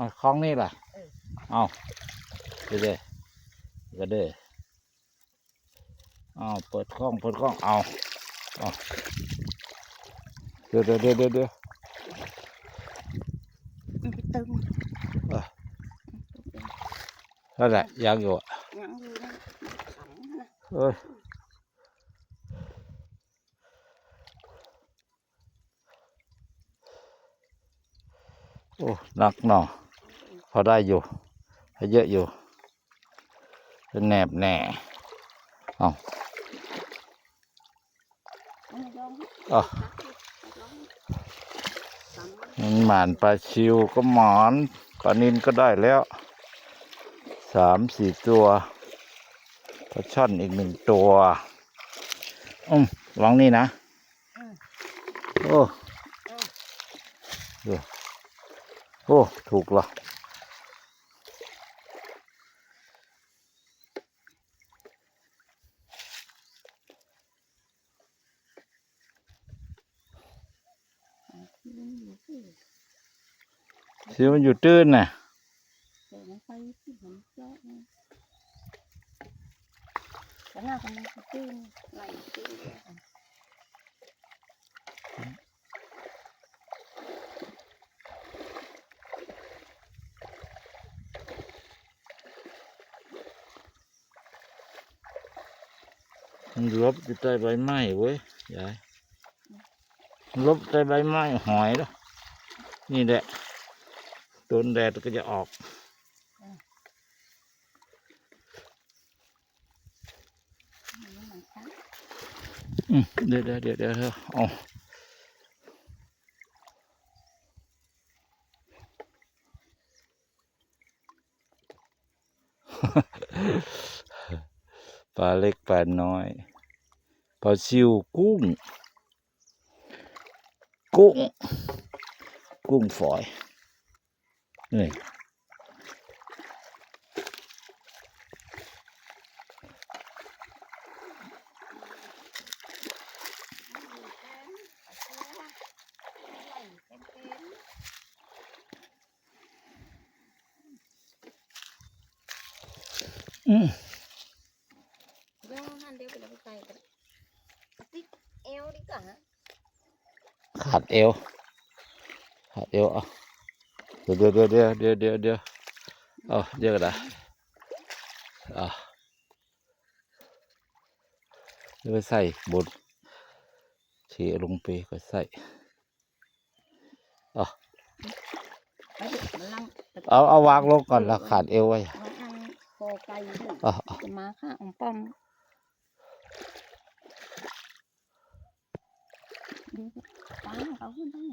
เอาคล้องนี่ล่ะ เอาเด้อเด้อก็เด้อเอาเปิดคล้องเปิดคล้องเอาเอาเดี๋ยวเดี๋ยวเดี๋ยวเดี๋ยวเดี๋ยวมันไปตึงนั่นแหละยังอยู่อะยังอยู่นะขังนะเอ้ยโอ้หนักหน่อ พอได้อยู่ให้เยอะอยู่เป็นแหนบแหน่เอาอมอะสามันหมานปลาชิวก็หมอนปลานินก็ได้แล้วสามสี่ตัวปลาช่อนอีกหนึ่งตัวอืมลองนี่นะโอ้ดูโอ้ ถูกเหรอ ขึ้นอยู่ที่ สิมันอยู่ตื้นน่ะมันลบดูใต้ใบไม้เว้ยยายลบใต้ใบไม้หอยแล้วนี่แหละ โดนแดดก็จะออกอืมเดี๋ยวเดี๋ยวเดี๋ยวเดี๋ยวเดี๋ยวเอาปลาเล็กปลาน้อยปลาซิวกุ้ง กุ้ง กุ้งฝอย นี่อืมเดี๋ยวนั่น เดี๋ยวไปเราไปใส่กันติ๊กเอวดีกว่าฮะขาดเอวขาดเอวเอะเดี๋ยวเดี๋ยวเดี๋ยวเดี๋ยวเดี๋ยวเดี๋ยวเอาเยอะกระดาษอะเดี๋ยวไปใส่บนเฉียลงไปก็ใส่ไปเด็กมันลังเอาเอาวางลงก่อนแล้วขาดเอวไว้มาอันโคไก่ด้วยอะอะจะมาค่ะองป้อมดูป้าเขาขึ้นตั้ง